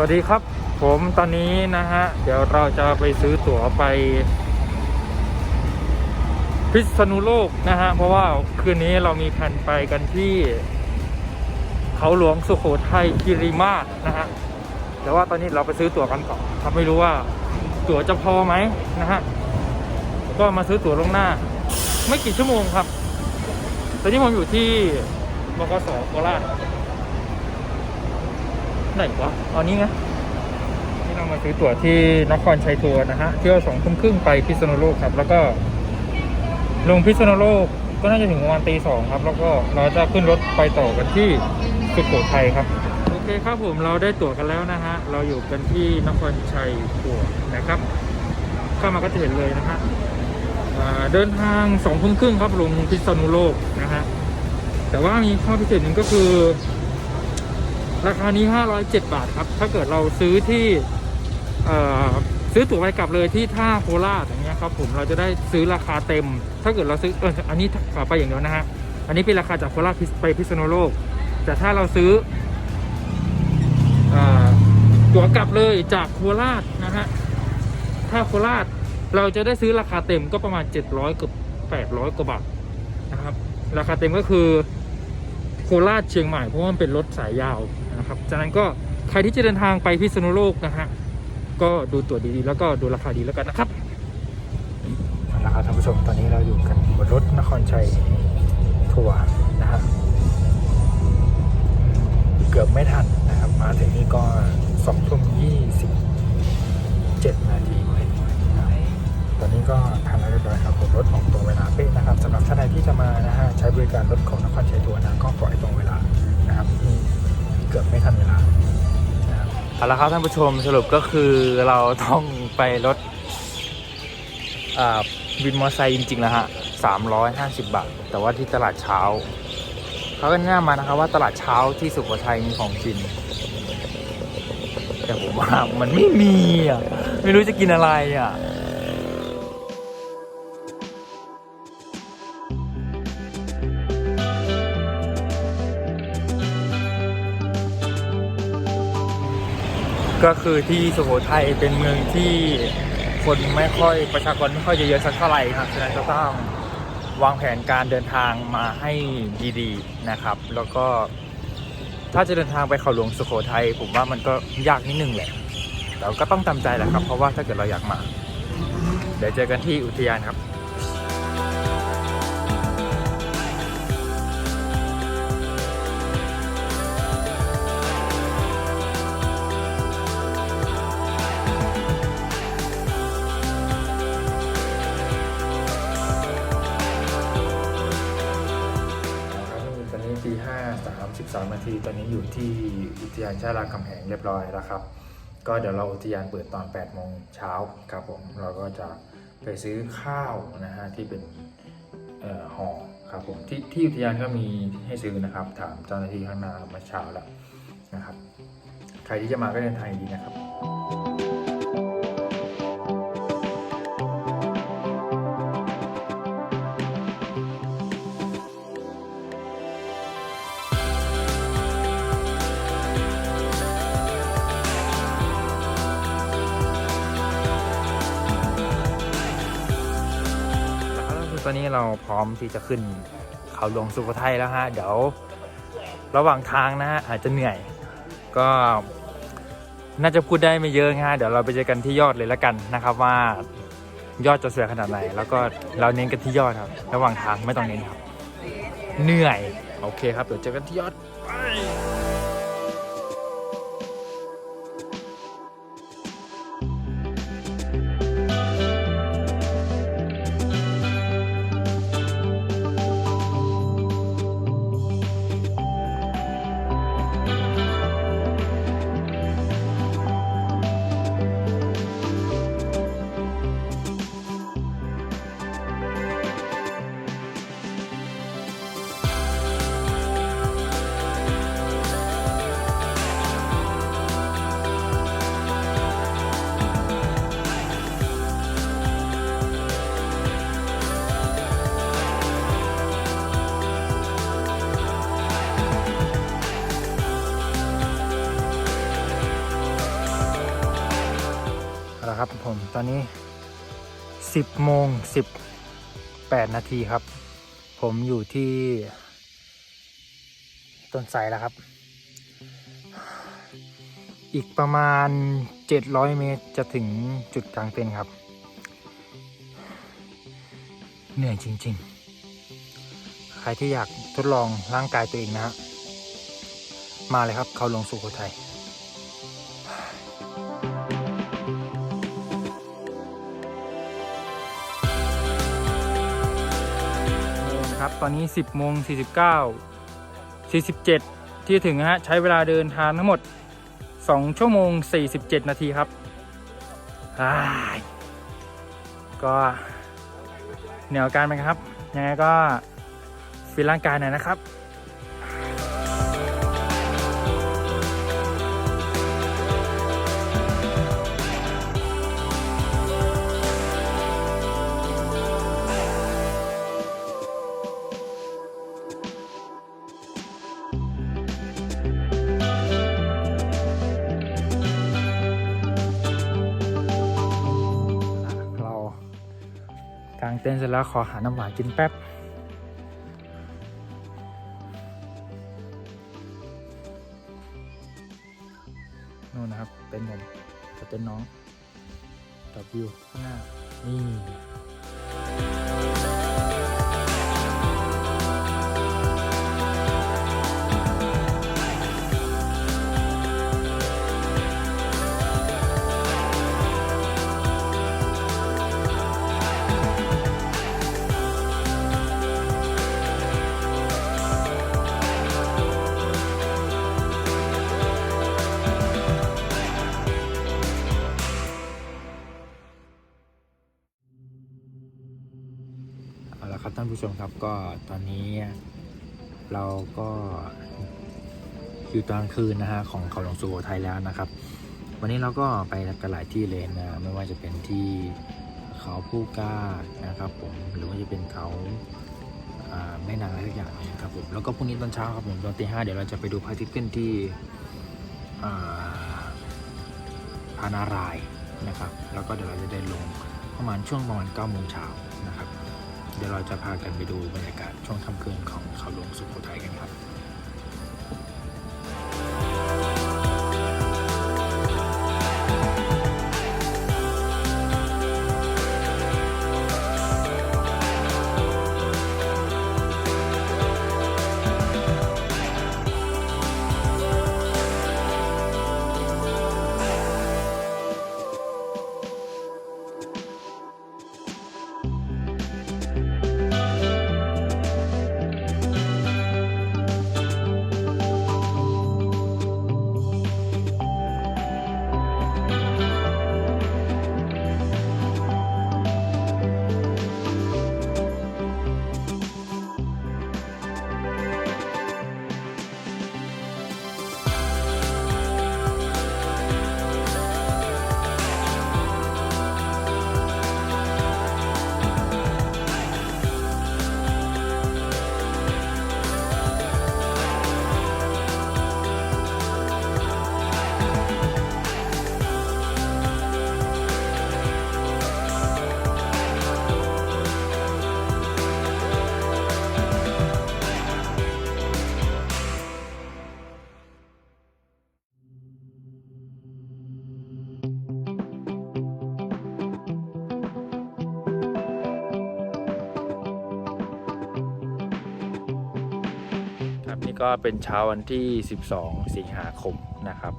วัสดีครับ ผมตอนนี้นะฮะ เดี๋ยวเราจะไปซื้อตั๋วไป พิษณุโลกนะฮะ เพราะว่าคืนนี้เรามีแผนไปกันที่ เขาหลวงสุโขทัยกิริมาศนะฮะแต่ว่าตอนนี้เราไปซื้อตั๋วกันก่อนครับไม่รู้ว่า ตั๋วจะพอไหมนะฮะก็มาซื้อตั๋วลวงหน้า ไม่กี่ชั่วโมงครับ ตอนนี้ผมอยู่ที่บกสโคราช ไหนวะตอนนี้ไงที่เรามาซื้อตั๋วที่นครชัยทัวร์นะฮะเที่ยวสองทุ่มครึ่งไปพิษณุโลกครับ แล้วก็ลงพิษณุโลกก็น่าจะถึงประมาณตีสองครับ แล้วก็เราจะขึ้นรถไปต่อกันที่สุโขทัยครับ โอเคครับผมเราได้ตั๋วกันแล้วนะฮะ เราอยู่กันที่นครชัยทัวร์นะครับ เข้ามาก็จะเห็นเลยนะฮะเดินทางสองทุ่มครึ่งครับลงพิษณุโลกนะฮะแต่ว่ามีข้อพิเศษหนึ่งก็คือ ราคานี้ 507 บาทครับ ถ้าเกิดเราซื้อที่ซื้อตั๋วไปกลับเลยที่ท่าโคราชอย่างเงี้ยครับผมเราจะได้ซื้อราคาเต็ม ถ้าเกิดเราซื้อเอออันนี้กลับไปอย่างเดียวนะฮะอันนี้เป็นราคาจากโคราชไปพิษณุโลก แต่ถ้าเราซื้อตั๋วกลับเลยจากโคราชนะฮะถ้าโคราชเราจะได้ซื้อราคาเต็มก็ประมาณ 700เกือบ800 กว่าบาทนะครับ ราคาเต็มก็คือโคราชเชียงใหม่เพราะว่ามันเป็นรถสายยาว นะครับจากนั้นก็ใครที่จะเดินทางไปพิษณุโลกนะฮะก็ดูตั๋วดีๆ แล้วก็ดูราคาดีแล้วกันนะครับนะครับท่านผู้ชมตอนนี้เราอยู่กันบนรถนครชัยทัวร์นะฮะเกือบไม่ทันนะครับ มาถึงนี่ก็สองทุ่มยี่สิบเจ็ดนาทีตอนนี้ก็ทันแล้วเรียบร้อยครับผมรถออกตรงเวลาเป๊ะนะครับสำหรับท่านใดที่จะมานะฮะใช้บริการรถของนครชัยทัวร์นะก็ปล่อยตรงเวลา เกือบไม่ทันเวลาเอาละครับท่านผู้ชมสรุปก็คือเราต้องไปรถวินมอเตอร์ไซค์จริงๆแล้วฮะ350บาท แต่ว่าที่ตลาดเช้า เขาก็แนะนำมานะครับว่าตลาดเช้าที่สุโขทัยมีของกิน แต่ผมว่ามันไม่มีอะ ไม่รู้จะกินอะไรอะ ก็คือที่สุโขทัยเป็นเมืองที่คนไม่ค่อยประชากรไม่ค่อยจะเยอะสักเท่าไหร่ครับฉะนั้นก็ต้องวางแผนการเดินทางมาให้ดีๆนะครับ แล้วก็ถ้าจะเดินทางไปเขาหลวงสุโขทัยผมว่ามันก็ยากนิดนึงแหละแต่ก็ต้องตามใจแหละครับ เพราะว่าถ้าเกิดเราอยากมา เดี๋ยวเจอกันที่อุทยานครับครับ 12 นาที ตอนนี้อยู่ที่อุทยานชาลาคำแหงเรียบร้อยแล้วครับ ก็เดี๋ยวเราอุทยานเปิดตอน 8 โมงเช้าครับผม เราก็จะไปซื้อข้าวนะฮะที่เป็นห่อครับผมทที่อุทยานก็มีให้ซื้อนะครับ ถามเจ้าหน้าที่ข้างหน้ามาเช้าแล้วนะครับ ใครที่จะมาก็เดินทางดีนะครับ อตอนนี้เราพร้อมที่จะขึ้นเขาหลวงสุโขทัยแล้วฮะ เดี๋ยวระหว่างทางนะฮะอาจจะเหนื่อย ก็น่าจะพูดได้ไม่เยอะนะฮะ เดี๋ยวเราไปเจอกันที่ยอดเลยแล้วกันนะครับว่ายอดจะสวยขนาดไหน แล้วก็เราเน้นกันที่ยอดครับ ระหว่างทางไม่ต้องเน้นครับ เหนื่อย โอเคครับ เดี๋ยวเจอกันที่ยอด ผมตอนนี้ 10โมง18 นาทีครับ ผมอยู่ที่ต้นไทรแล้วครับ อีกประมาณ 700 เมตรจะถึงจุดกลางเต็นท์ครับ เหนื่อยจริง ๆ ใครที่อยากทดลองร่างกายตัวเองนะฮะมาเลยครับ เขาลงสุโขทัย ครับ ตอนนี้ 10โมง49 47 ที่ถึงฮะใช้เวลาเดินทางทั้งหมด 2 ชั่วโมง 47 นาทีครับก็เหนียวการไปครับยังไงก็ฟิตร่างกายหน่อยนะครับ นเสร็จแล้วขอหาน้ำหวานกินแป๊บ นู่นนะครับ เป็นผมจะเป็นน้องกับวิวข้างหน้านี่ ผู้ชมครับก็ตอนนี้เราก็อยู่ตอนคืนนะฮะของเขาหลวงสุโขทัยแล้วนะครับ วันนี้เราก็ไปกันหลายที่เลยนะไม่ว่าจะเป็นที่เขาผู้กล้านะครับผมหรือว่าจะเป็นเขาแม่นางอะไรทุกอย่างนะครับผมแล้วก็พรุ่งนี้ตอนเช้าครับผมตอนตีห้าเดี๋ยวเราจะไปดูพระอาทิตย์ขึ้นที่พานารายนะครับ แล้วก็เดี๋ยวเราจะเดินลงประมาณช่วงประมาณ9ก้าโมงเช้านะครับ เดี๋ยวเราจะพากันไปดูบรรยากาศช่วงค่ำคืนของเขาหลวงสุโขทัยกันครับ ก็เป็นเช้าวันที่ 12 สิงหาคมนะครับ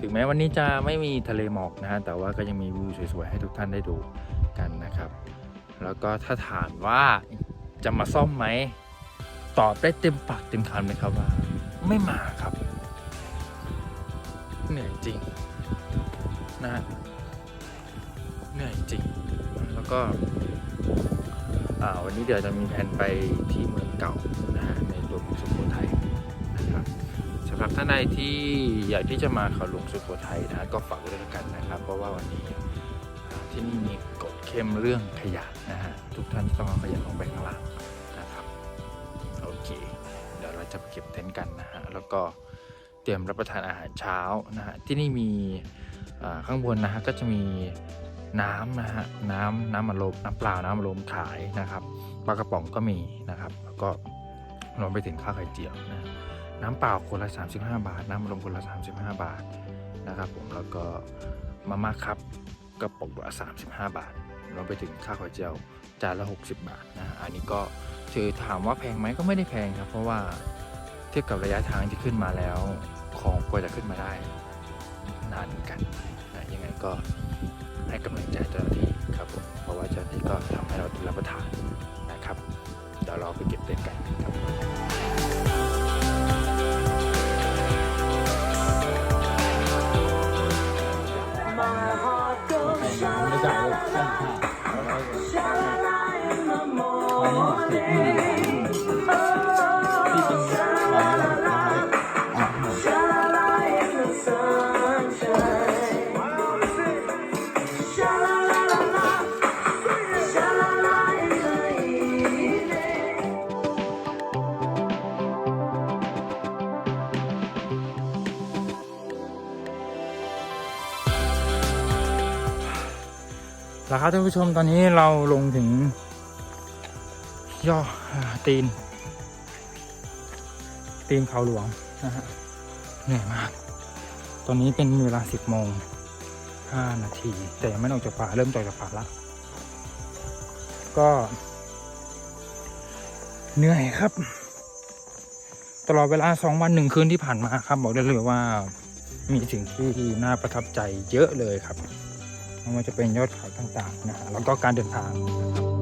ถึงแม้วันนี้จะไม่มีทะเลหมอกนะฮะแต่ว่าก็ยังมีวิวสวยๆให้ทุกท่านได้ดูกันนะครับ แล้วก็ถ้าถามว่าจะมาซ่อมไหมตอบได้เต็มปากเต็มคำเลยครับว่า ไม่มาครับ เหนื่อยจริงนะฮะเหนื่อยจริง แล้วก็วันนี้เดี๋ยวจะมีแผนไปที่เมืองเก่านะฮะในตัวเมืองสุโขทัย นะครับสำหรับท่านใดที่อยากที่จะมาเขาหลวงสุโขทัยนะก็ฝากไว้ด้วยแล้วกันนะครับ เพราะว่าวันนี้ที่นี่มีกฎเข้มเรื่องขยะนะฮะทุกท่านจะต้องเอาขยะลงไปข้างล่างนะครับโอเคเดี๋ยวเราจะไปเก็บเต็นท์กันนะฮะแล้วก็เตรียมรับประทานอาหารเช้านะฮะที่นี่มีข้างบนนะฮะก็จะมีน้ำนะฮะน้ำน้ำอัดลมน้ำเปล่าน้ำอัดลมขายนะครับปลากระป๋องก็มีนะครับ แล้วก็รวมไปถึงข้าวไข่เจียวนะ น้ำเปล่าคนละ 35 บาท น้ำอัดลมคนละ 35 บาทนะครับผมแล้วก็มาม่าครับกระป๋องละ 35 บาทรวมไปถึงข้าวไข่เจียวจานละ 60 บาทนะอันนี้ก็คือถามว่าแพงไหมก็ไม่ได้แพงครับ เพราะว่าเทียบกับระยะทางที่ขึ้นมาแล้วของกว่าจะขึ้นมาได้นานเหมือนกันนะยังไงก็ให้กำลังใจเจ้าหน้าที่ครับผมเพราะว่าเจ้าหน้าที่ก็ทำให้เราได้รับประทานนะครับเดี๋ยวเราไปเก็บเต้นกันครับ แล้วครับท่านผู้ชมตอนนี้เราลงถึง ย่อตีน ตีนเขาหลวงนะฮะเหนื่อยมาก ตอนนี้เป็นเวลาสิบโมงห้านาที แต่ยังไม่ออกจากป่าเริ่มออกจากป่าละ ก็ เหนื่อยครับ ตลอดเวลาสองวันหนึ่งคืนที่ผ่านมาครับ บอกได้เลยว่ามีสิ่งที่น่าประทับใจเยอะเลยครับไม่ว่าจะเป็นยอดเขาต่างๆนะฮะแล้วก็การเดินทางนะครับ